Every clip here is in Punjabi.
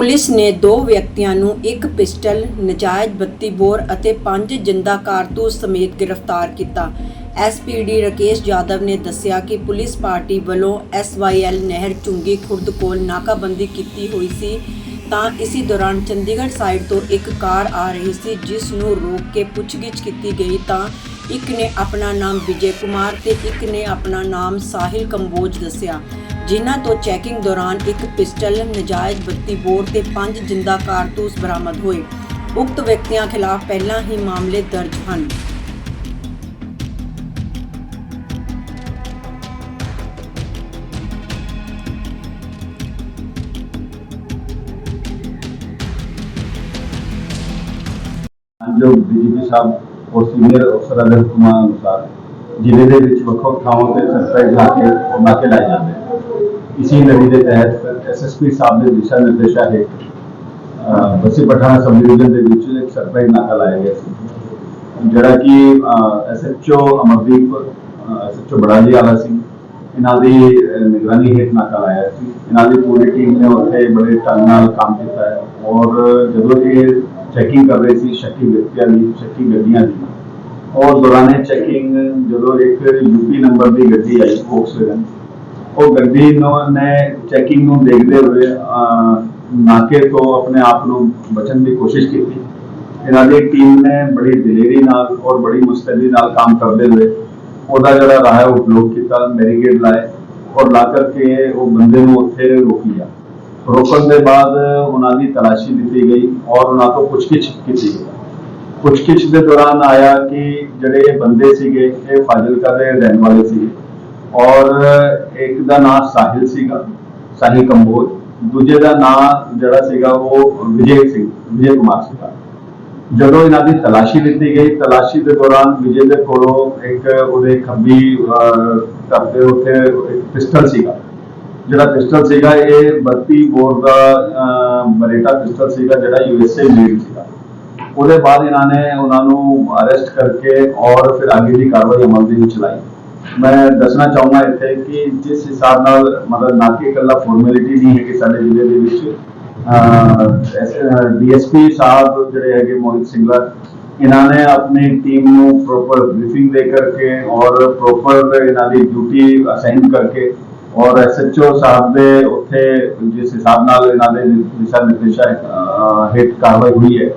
ਪੁਲਿਸ ਨੇ ਦੋ ਵਿਅਕਤੀਆਂ ਨੂੰ ਇੱਕ ਪਿਸਟਲ, ਨਜਾਇਜ਼ 32 ਬੋਰ ਅਤੇ ਪੰਜ ਜਿੰਦਾ ਕਾਰਤੂਸ ਸਮੇਤ ਗ੍ਰਿਫਤਾਰ ਕੀਤਾ। ਐਸਪੀਡੀ ਰਕੇਸ਼ ਯਾਦਵ ਨੇ ਦੱਸਿਆ ਕਿ ਪੁਲਿਸ ਪਾਰਟੀ ਵੱਲੋਂ ਐਸਵਾਈਐਲ ਨਹਿਰ ਚੁੰਗੀ ਖੁਰਦ ਕੋਲ ਨਾਕਾਬੰਦੀ ਕੀਤੀ ਹੋਈ ਸੀ। ਤਾਂ ਇਸੇ ਦੌਰਾਨ ਚੰਡੀਗੜ੍ਹ ਸਾਈਡ ਤੋਂ ਇੱਕ ਕਾਰ ਆ ਰਹੀ ਸੀ ਜਿਸ ਨੂੰ ਰੋਕ ਕੇ ਪੁੱਛਗਿੱਛ ਕੀਤੀ ਗਈ। ਤਾਂ ਇੱਕ ਨੇ ਆਪਣਾ ਨਾਮ ਵਿਜੇ ਕੁਮਾਰ ਤੇ ਇੱਕ ਨੇ ਆਪਣਾ ਨਾਮ ਸਾਹਿਲ ਕੰਬੋਜ ਦੱਸਿਆ। ਜਿਨ੍ਹਾਂ ਤੋਂ ਚੈਕਿੰਗ ਦੌਰਾਨ ਇੱਕ ਪਿਸਟਲ, ਨਜਾਇਜ਼ 32 ਬੋਰ ਤੇ ਪੰਜ ਜਿੰਦਾ ਕਾਰਤੂਸ ਬਰਾਮਦ ਹੋਏ। ਉਕਤ ਵਿਅਕਤੀਆਂ ਖਿਲਾਫ ਪਹਿਲਾਂ ਹੀ ਮਾਮਲੇ ਦਰਜ ਹਨ। ਜੋ ਡੀਜੀਪੀ ਸਾਹਿਬ ਔਰ ਸੀਨੀਅਰ ਅਫਸਰਾਂ ਦੇ ਹੁਕਮਾਂ ਅਨੁਸਾਰ ਜ਼ਿਲ੍ਹੇ ਦੇ ਵਿੱਚ ਵੱਖ-ਵੱਖ ਥਾਵਾਂ ਤੇ ਸਰਪ੍ਰਾਈਜ਼ ਲਾ ਕੇ ਉਹ ਨਾਕੇ ਲਾਏ ਜਾਂਦੇ ਨੇ ਇਸੀ ਲੜੀ ਦੇ ਤਹਿਤ ਐਸਐਸਪੀ ਸਾਹਿਬ ਦੇ ਦਿਸ਼ਾ ਨਿਰਦੇਸ਼ਾਂ ਹੇਠ ਅਹ, ਬੱਸੀ ਪਠਾਣਾ ਸਬ ਡਿਵੀਜ਼ਨ ਦੇ ਵਿੱਚ ਇੱਕ ਸਰਪ੍ਰਾਈਜ਼ ਨਾਕਾ ਲਾਇਆ ਗਿਆ ਸੀ ਜਿਹੜਾ ਕਿ ਐਸਐਚਓ ਅਮਰਦੀਪ ਐਸਐਚਓ ਬੜਾਲੀ ਵਾਲਾ ਸੀ ਇਹਨਾਂ ਦੀ ਨਿਗਰਾਨੀ ਹੇਠ ਨਾਕਾ ਲਾਇਆ ਸੀ ਇਹਨਾਂ ਦੀ ਪੂਰੀ ਟੀਮ ਨੇ ਉੱਥੇ ਬੜੇ ਢੰਗ ਨਾਲ ਕੰਮ ਕੀਤਾ ਹੈ ਔਰ ਜਦੋਂ ਇਹ ਚੈਕਿੰਗ ਕਰ ਰਹੇ ਸੀ ਸ਼ੱਕੀ ਵਿਅਕਤੀਆਂ ਦੀ ਸ਼ੱਕੀ ਗੱਡੀਆਂ ਦੀ ਔਰ ਦੌਰਾਨੇ ਚੈਕਿੰਗ ਜਦੋਂ ਇੱਕ ਯੂਪੀ ਨੰਬਰ ਦੀ ਗੱਡੀ ਆਈ ਫੋਕਸਵੈਗਨ ਉਹ ਗੱਡੀ ਨੂੰ ਨੇ ਚੈਕਿੰਗ ਨੂੰ ਦੇਖਦੇ ਹੋਏ ਨਾਕੇ ਤੋਂ ਆਪਣੇ ਆਪ ਨੂੰ ਬਚਣ ਦੀ ਕੋਸ਼ਿਸ਼ ਕੀਤੀ। ਇਹਨਾਂ ਦੀ ਟੀਮ ਨੇ ਬੜੀ ਦਲੇਰੀ ਨਾਲ ਔਰ ਬੜੀ ਮੁਸਤੈਦੀ ਨਾਲ ਕੰਮ ਕਰਦੇ ਹੋਏ ਉਹਦਾ ਜਿਹੜਾ ਰਾਹ ਹੈ ਉਹ ਬਲੌਕ ਕੀਤਾ ਮੈਰੀਗੇਟ ਲਾਏ ਔਰ ਲਾ ਕਰਕੇ ਉਹ ਬੰਦੇ ਨੂੰ ਉੱਥੇ ਰੋਕ ਲਿਆ। ਰੋਕਣ ਦੇ ਬਾਅਦ ਉਹਨਾਂ ਦੀ ਤਲਾਸ਼ੀ ਦਿੱਤੀ ਗਈ ਔਰ ਉਹਨਾਂ ਤੋਂ ਪੁੱਛਗਿੱਛ ਕੀਤੀ ਗਈ। ਪੁੱਛਗਿੱਛ ਦੇ ਦੌਰਾਨ ਆਇਆ ਕਿ ਜਿਹੜੇ ਬੰਦੇ ਸੀਗੇ, ਇਹ ਫਾਜ਼ਿਲਕਾ ਦੇ ਰਹਿਣ ਵਾਲੇ ਸੀਗੇ। ਔਰ ਇੱਕ ਦਾ ਨਾਮ ਸਾਹਿਲ ਸੀਗਾ ਸਾਹਿਲ ਕੰਬੋਜ। ਦੂਜੇ ਦਾ ਨਾਮ ਜਿਹੜਾ ਸੀਗਾ ਉਹ ਵਿਜੇ ਸਿੰਘ ਵਿਜੇ ਕੁਮਾਰ ਸੀਗਾ। ਜਦੋਂ ਇਹਨਾਂ ਦੀ ਤਲਾਸ਼ੀ ਲਿੱਤੀ ਗਈ ਤਲਾਸ਼ੀ ਦੇ ਦੌਰਾਨ ਵਿਜੇ ਦੇ ਕੋਲੋਂ ਇੱਕ ਉਹਦੇ ਖੱਬੀ ਅਹ, ਕਰਦੇ ਉੱਤੇ ਇੱਕ ਪਿਸਟਲ ਸੀਗਾ। ਜਿਹੜਾ ਪਿਸਟਲ ਸੀਗਾ ਇਹ 32 ਬੋਰ ਦਾ ਬਰੇਟਾ ਪਿਸਟਲ ਸੀਗਾ ਜਿਹੜਾ ਯੂਐਸਏ ਮੇਡ ਸੀਗਾ। ਉਹਦੇ ਬਾਅਦ ਇਹਨਾਂ ਨੇ ਉਹਨਾਂ ਨੂੰ ਅਰੈਸਟ ਕਰਕੇ ਔਰ ਫਿਰ ਅੱਗੇ ਦੀ ਕਾਰਵਾਈ ਅਮਲ ਦੇ ਵਿੱਚ ਲਾਈ। ਮੈਂ ਦੱਸਣਾ ਚਾਹੁੰਦਾ ਇੱਥੇ ਕਿ ਜਿਸ ਹਿਸਾਬ ਨਾਲ ਮਤਲਬ ਨਾ ਕਿ ਇਕੱਲਾ ਫਾਰਮੈਲਿਟੀ ਨਹੀਂ ਹੈ ਕਿ ਸਾਡੇ ਜ਼ਿਲ੍ਹੇ ਦੇ ਵਿੱਚ ਡੀਐਸਪੀ ਸਾਹਿਬ ਜਿਹੜੇ ਹੈਗੇ ਮੋਹਿਤ ਸਿੰਘਲਾ ਇਹਨਾਂ ਨੇ ਆਪਣੀ ਟੀਮ ਨੂੰ ਪ੍ਰੋਪਰ ਬਰੀਫਿੰਗ ਦੇ ਕਰਕੇ ਔਰ ਪ੍ਰੋਪਰ ਇਹਨਾਂ ਦੀ ਡਿਊਟੀ ਅਸਾਈਨ ਕਰਕੇ ਔਰ ਐਸਐਚਓ ਸਾਹਿਬ ਦੇ ਉੱਥੇ ਜਿਸ ਹਿਸਾਬ ਨਾਲ ਇਹਨਾਂ ਦੇ ਦਿਸ਼ਾ ਨਿਰਦੇਸ਼ਾਂ ਹੇਠ ਕਾਰਵਾਈ ਹੋਈ ਹੈ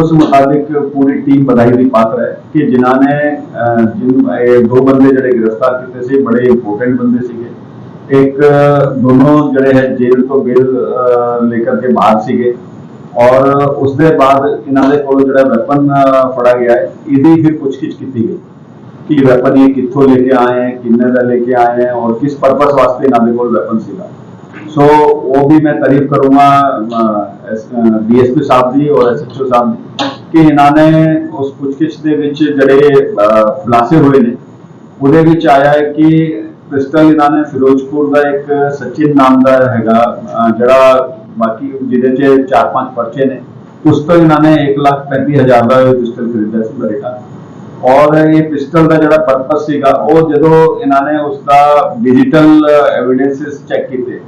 ਉਸ ਮੁਤਾਬਿਕ ਪੂਰੀ ਟੀਮ ਬਧਾਈ ਦੀ ਪਾਤਰ ਹੈ ਕਿ ਜਿਨ੍ਹਾਂ ਨੇ ਅਹ, ਜਿਨ ਇਹ ਦੋ ਬੰਦੇ ਜਿਹੜੇ ਗ੍ਰਿਫਤਾਰ ਕੀਤੇ ਸੀ ਬੜੇ ਇੰਪੋਰਟੈਂਟ ਬੰਦੇ ਸੀਗੇ। ਇੱਕ ਦੋਨੋਂ ਜਿਹੜੇ ਹੈ ਜੇਲ੍ਹ ਤੋਂ ਬੇਲ ਲੈ ਕਰਕੇ ਬਾਹਰ ਸੀਗੇ। ਔਰ ਉਸ ਦੇ ਬਾਅਦ ਇਹਨਾਂ ਦੇ ਕੋਲ ਜਿਹੜਾ ਵੈਪਨ ਫੜਾ ਗਿਆ ਹੈ ਇਹਦੀ ਫਿਰ ਪੁੱਛਗਿੱਛ ਕੀਤੀ ਗਈ। ਕਿ ਵੈਪਨ ਇਹ ਕਿੱਥੋਂ ਲੈ ਕੇ ਆਏ ਹੈ ਕਿੰਨੇ ਦਾ ਲੈ ਕੇ ਆਏ ਹੈ ਔਰ ਕਿਸ ਪਰਪਸ ਵਾਸਤੇ ਇਹਨਾਂ ਦੇ ਕੋਲ ਵੈਪਨ ਸੀਗਾ। ਸੋ ਉਹ ਵੀ ਮੈਂ ਤਾਰੀਫ ਕਰੂੰਗਾ ਡੀਐਸਪੀ ਸਾਹਿਬ ਦੀ ਔਰ ਐਸਐਚਓ ਸਾਹਿਬ ਦੀ ਕਿ ਇਹਨਾਂ ਨੇ ਉਸ ਪੁੱਛਗਿੱਛ ਦੇ ਵਿੱਚ ਜਿਹੜੇ ਖੁਲਾਸੇ ਹੋਏ ਨੇ ਉਹਦੇ ਵਿੱਚ ਆਇਆ ਹੈ ਕਿ ਪਿਸਟਲ ਇਹਨਾਂ ਨੇ ਫਿਰੋਜ਼ਪੁਰ ਦਾ ਇੱਕ ਸਚਿਨ ਨਾਮ ਦਾ ਹੈਗਾ ਜਿਹੜਾ ਬਾਕੀ ਜਿਹਦੇ 'ਚ ਚਾਰ ਪੰਜ ਪਰਚੇ ਨੇ ਉਸ ਤੋਂ ਇਹਨਾਂ ਨੇ 135000 ਦਾ ਪਿਸਟਲ ਖਰੀਦਿਆ ਸੀ ਬਰੇਟਾ ਔਰ ਇਹ ਪਿਸਟਲ ਦਾ ਜਿਹੜਾ ਪਰਪਸ ਸੀਗਾ ਉਹ ਜਦੋਂ ਇਹਨਾਂ ਨੇ ਉਸ ਦਾ ਡਿਜੀਟਲ ਐਵੀਡੈਂਸਸ ਚੈੱਕ ਕੀਤੇ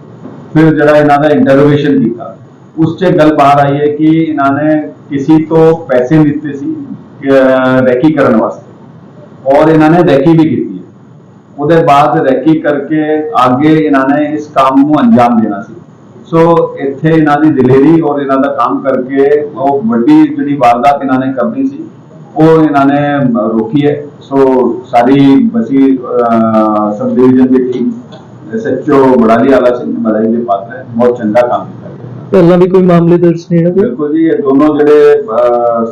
ਫਿਰ ਜਿਹੜਾ ਇਹਨਾਂ ਦਾ ਇੰਟਰੋਗੇਸ਼ਨ ਕੀਤਾ, ਉਸ 'ਚ ਗੱਲ ਬਾਹਰ ਆਈ ਹੈ ਕਿ ਇਹਨਾਂ ਨੇ ਕਿਸੇ ਤੋਂ ਪੈਸੇ ਲਿੱਤੇ ਸੀ ਰੈਕੀ ਕਰਨ ਵਾਸਤੇ ਔਰ ਇਹਨਾਂ ਨੇ ਰੈਕੀ ਵੀ ਕੀਤੀ ਹੈ। ਉਹਦੇ ਬਾਅਦ ਰੈਕੀ ਕਰਕੇ ਅੱਗੇ ਇਹਨਾਂ ਨੇ ਇਸ ਕੰਮ ਨੂੰ ਅੰਜਾਮ ਦੇਣਾ ਸੀ। ਸੋ ਇੱਥੇ ਇਹਨਾਂ ਦੀ ਦਲੇਰੀ ਔਰ ਇਹਨਾਂ ਦਾ ਕੰਮ ਕਰਕੇ ਉਹ ਵੱਡੀ ਜਿਹੜੀ ਵਾਰਦਾਤ ਇਹਨਾਂ ਨੇ ਕਰਨੀ ਸੀ, ਉਹ ਇਹਨਾਂ ਨੇ ਰੋਕੀ ਹੈ। ਸੋ ਸਾਰੀ ਬਸੀ ਸਬ ਡਿਵੀਜ਼ਨ ਦੀ ਟੀਮ ਐਸਐਚਓ ਬੜਾਲੀ ਵਾਲਾ ਸਿੰਘ ਬੜਾਈ ਦੇ ਪਾਤਰ ਹੈ ਬਹੁਤ ਚੰਗਾ ਕੰਮ ਕੀਤਾ ਪਹਿਲਾਂ ਵੀ ਕੋਈ ਮਾਮਲੇ ਦਰਜ ਨਹੀਂ ਕੋਈ ਬਿਲਕੁਲ ਜੀ ਇਹ ਦੋਨੋਂ ਜਿਹੜੇ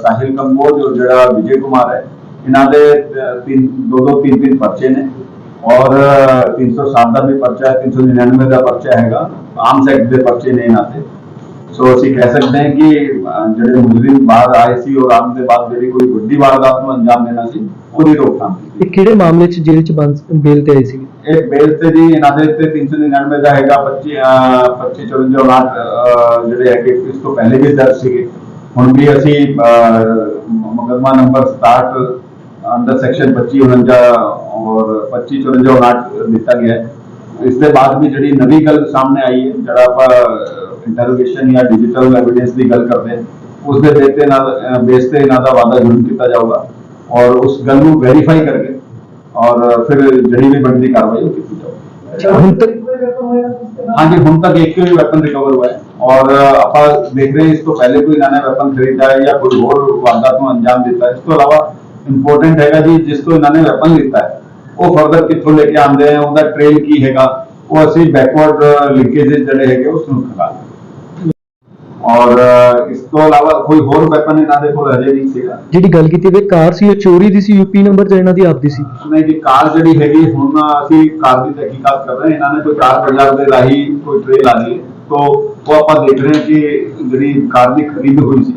ਸਾਹਿਲ ਕੰਬੋਜ ਔਰ ਜਿਹੜਾ ਵਿਜੇ ਕੁਮਾਰ ਹੈ ਇਹਨਾਂ ਦੇ ਤਿੰਨ ਦੋ ਦੋ ਤਿੰਨ ਤਿੰਨ ਪਰਚੇ ਨੇ। ਔਰ ਅਹ, 307 ਦਾ ਵੀ ਪਰਚਾ ਹੈ 399 ਦਾ ਪਰਚਾ ਹੈਗਾ। ਆਰਮਸ ਐਕਟ ਦੇ ਪਰਚੇ ਨੇ ਇਹਨਾਂ ਤੇ ਸੋ ਅਸੀਂ ਕਹਿ ਸਕਦੇ ਹਾਂ ਕਿ ਜਿਹੜੇ ਮੁਜਰਿਮ ਬਾਹਰ ਆਏ ਸੀ ਔਰ ਆਉਣ ਦੇ ਬਾਅਦ ਜਿਹੜੀ ਕੋਈ ਵੱਡੀ ਵਾਰਦਾਤ ਨੂੰ ਅੰਜਾਮ ਦੇਣਾ ਸੀ ਉਹਦੀ ਰੋਕਥਾਮ ਇਹ ਕਿਹੜੇ ਮਾਮਲੇ 'ਚ ਜੇਲ੍ਹ 'ਚ ਬੰਦ ਬੇਲ ਤੇ ਆਏ ਸੀ? ਇਹ ਬੇਲ ਤੇ ਜੀ ਇਹਨਾਂ ਦੇ ਉੱਤੇ 399 ਦਾ ਹੈਗਾ 25 ਅਹ, 25 54 59 ਅਹ, ਜਿਹੜੇ ਹੈਗੇ ਇਸ ਤੋਂ ਪਹਿਲੇ ਵੀ ਦਰਜ ਸੀਗੇ। ਹੁਣ ਵੀ ਅਸੀਂ ਮੁਕਦਮਾ ਨੰਬਰ 67 ਅੰਡਰ ਸੈਕਸ਼ਨ 25 49 ਔਰ 25 54 59 ਦਿੱਤਾ ਗਿਆ ਹੈ। ਇਸ ਦੇ ਬਾਅਦ ਵੀ ਜਿਹੜੀ ਨਵੀਂ ਗੱਲ ਸਾਹਮਣੇ ਆਈ ਹੈ ਜਿਹੜਾ ਆਪਾਂ ਇੰਟਰੋਗੇਸ਼ਨ ਜਾਂ ਡਿਜੀਟਲ ਐਵੀਡੈਂਸ ਦੀ ਗੱਲ ਕਰਦੇ ਹਾਂ ਉਸ ਦੇ ਬੇਤੇ ਨਾਲ ਬੇਸ ਤੇ ਇਹਨਾਂ ਦਾ ਵਾਅਦਾ ਜ਼ਰੂਰ ਕੀਤਾ ਜਾਊਗਾ ਔਰ ਉਸ ਗੱਲ ਨੂੰ ਵੈਰੀਫਾਈ ਕਰਕੇ ਔਰ ਫਿਰ ਜਿਹੜੀ ਵੀ ਬਣਦੀ ਕਾਰਵਾਈ ਉਹ ਕੀਤੀ ਜਾਊਗੀ ਹੁਣ ਤੱਕ ਹਾਂਜੀ ਹੁਣ ਤੱਕ ਇੱਕ ਹੀ ਵੈਪਨ ਰਿਕਵਰ ਹੋਇਆ ਹੈ ਔਰ ਅ, ਆਪਾਂ ਦੇਖ ਰਹੇ ਹਾਂ ਇਸ ਤੋਂ ਪਹਿਲੇ ਕੋਈ ਇਹਨਾਂ ਨੇ ਵੈਪਨ ਖਰੀਦਾ ਹੈ ਜਾਂ ਕੋਈ ਹੋਰ ਵਾਰਦਾਤ ਨੂੰ ਅੰਜਾਮ ਦਿੱਤਾ ਹੈ ਇਸ ਤੋਂ ਇਲਾਵਾ ਇੰਪੋਰਟੈਂਟ ਹੈਗਾ ਜੀ ਜਿਸ ਤੋਂ ਇਹਨਾਂ ਨੇ ਵੈਪਨ ਲਿੱਤਾ ਹੈ ਉਹ ਫਰਦਰ ਕਿੱਥੋਂ ਲੈ ਕੇ ਆਉਂਦੇ ਆ ਉਹਦਾ ਟ੍ਰੇਲ ਕੀ ਹੈਗਾ ਉਹ ਅਸੀਂ ਬੈਕਵਰਡ ਲਿੰਕੇਜ ਜਿਹੜੇ ਹੈਗੇ ਉਸ ਨੂੰ ਖੰਗਾਲ ਔਰ ਇਸ ਤੋਂ ਇਲਾਵਾ ਕੋਈ ਹੋਰ ਵੈਪਨ ਇਹਨਾਂ ਦੇ ਕੋਲ ਹਜੇ ਨਹੀਂ ਸੀਗਾ। ਜਿਹੜੀ ਗੱਲ ਕੀਤੀ ਵੇ ਕਾਰ ਸੀ ਉਹ ਚੋਰੀ ਦੀ ਸੀ ਯੂਪੀ ਨੰਬਰ ਜਾਂ ਇਹਨਾਂ ਦੀ ਆਪਦੀ ਸੀ? ਨਹੀਂ ਜੀ ਕਾਰ ਜਿਹੜੀ ਹੈਗੀ ਹੁਣ ਅਸੀਂ ਕਾਰ ਦੀ ਤਹਿਕੀਕਾਤ ਕਰ ਰਹੇ ਹਾਂ। ਇਹਨਾਂ ਨੇ ਕੋਈ ਕਾਰ ਬਾਜ਼ਾਰ ਦੇ ਰਾਹੀਂ ਕੋਈ ਟ੍ਰੇਲ ਆ ਹੈ ਤੋਂ ਉਹ ਆਪਾਂ ਦੇਖ ਰਹੇ ਹਾਂ ਕਿ ਜਿਹੜੀ ਕਾਰ ਦੀ ਖਰੀਦ ਹੋਈ ਸੀ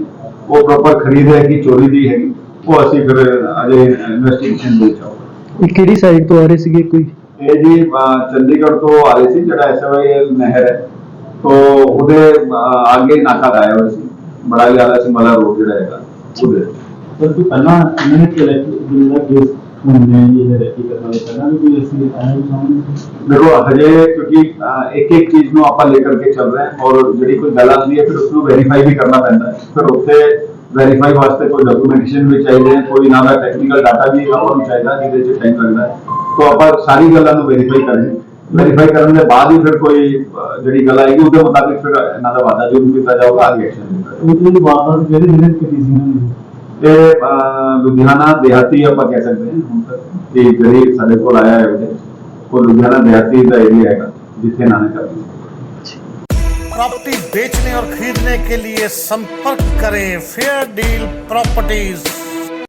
ਉਹ ਪ੍ਰੋਪਰ ਖਰੀਦ ਹੈ ਕਿ ਚੋਰੀ ਦੀ ਹੈਗੀ? ਉਹ ਅਸੀਂ ਫਿਰ ਅਜੇ ਇਨਵੈਸਟੀਗੇਸ਼ਨ ਦੇ ਚਾਹੋ ਇਹ ਕਿਹੜੀ ਸਾਈਡ ਤੋਂ ਆ ਰਹੇ ਸੀਗੇ ਕੋਈ? ਇਹ ਜੀ ਚੰਡੀਗੜ੍ਹ ਤੋਂ ਆ ਰਹੇ ਸੀ ਜਿਹੜਾ ਐਸਵਾਈਐਲ ਨਹਿਰ ਹੈ। ਤੋਂ ਉਹਦੇ ਅਹ, ਅੱਗੇ ਨਾਕਾ ਲਾਇਆ ਹੋਇਆ ਸੀ ਬੜਾ ਜ਼ਿਆਦਾ ਸਿੰਬਲਾ ਰੋਡ ਜਿਹੜਾ ਹੈਗਾ ਉਹਦੇ ਸਰ ਕੋਈ ਪਹਿਲਾਂ ਇਹਨਾਂ ਨੇ ਕਿ ਜਿਹੜਾ ਕੇਸ ਹੁੰਦੇ ਨੇ ਇਹ ਰੈਕੀ ਕਰਨ ਵਾਲੇ ਪਹਿਲਾਂ ਵੀ ਕੋਈ ਅਸੀਂ ਆਇਆ ਸਾਹਮਣੇ ਦੇਖੋ ਹਜੇ ਕਿਉਂਕਿ ਇੱਕ ਇੱਕ ਚੀਜ਼ ਨੂੰ ਆਪਾਂ ਲੈ ਕਰਕੇ ਚੱਲ ਰਹੇ ਹਾਂ ਔਰ ਜਿਹੜੀ ਕੋਈ ਗੱਲ ਆਉਂਦੀ ਹੈ ਫਿਰ ਉਸ ਨੂੰ ਵੈਰੀਫਾਈ ਵੀ ਕਰਨਾ ਪੈਂਦਾ ਹੈ ਫਿਰ ਉੱਥੇ ਵੈਰੀਫਾਈ ਵਾਸਤੇ ਕੋਈ ਡਾਕੂਮੈਂਟੇਸ਼ਨ ਵੀ ਚਾਹੀਦੇ ਹੈ ਕੋਈ ਨਾ ਦਾ ਟੈਕਨੀਕਲ ਡਾਟਾ ਵੀ ਆਪਾਂ ਨੂੰ ਚਾਹੀਦਾ ਜਿਹਦੇ 'ਚ ਟਾਈਮ ਲੱਗਦਾ ਹੈ ਤੋਂ ਆਪਾਂ ਸਾਰੀ ਗੱਲਾਂ ਨੂੰ ਵੈਰੀਫਾਈ ਕਰਾਂਗੇ ਵੈਰੀਫਾਈ ਕਰਨ ਦੇ ਬਾਅਦ ਹੀ ਫਿਰ ਕੋਈ ਅਹ, ਜਿਹੜੀ ਗੱਲ ਆਏਗੀ ਉਹਦੇ ਮੁਤਾਬਿਕ ਫਿਰ ਇਹਨਾਂ ਦਾ ਵਾਅਦਾ ਜੋ ਵੀ ਕੀਤਾ ਜਾਊਗਾ ਆਗੇ ਐਕਸ਼ਨ ਲਿਆ ਜਾਊਗਾ ਉਹ ਜਿਹੜੀ ਵਾਰਦਾਤ ਕਿਹੜੇ ਜ਼ਿਲ੍ਹੇ 'ਚ ਕੀਤੀ ਸੀ ਇਹਨਾਂ ਨੇ ਇਹ ਅਹ, ਲੁਧਿਆਣਾ ਦਿਹਾਤੀ ਆਪਾਂ ਕਹਿ ਸਕਦੇ ਹਾਂ ਹੁਣ ਤੱਕ ਕਿ ਜਿਹੜੀ ਸਾਡੇ ਕੋਲ ਆਇਆ ਹੈ ਉਹਦੇ ਉਹ ਲੁਧਿਆਣਾ ਦਿਹਾਤੀ ਦਾ ਏਰੀਆ ਹੈਗਾ ਜਿੱਥੇ ਇਹਨਾਂ ਨੇ ਕਰਨੀ प्रॉपर्टी बेचने और खरीदने के लिए संपर्क करें फेयर डील प्रॉपर्टीज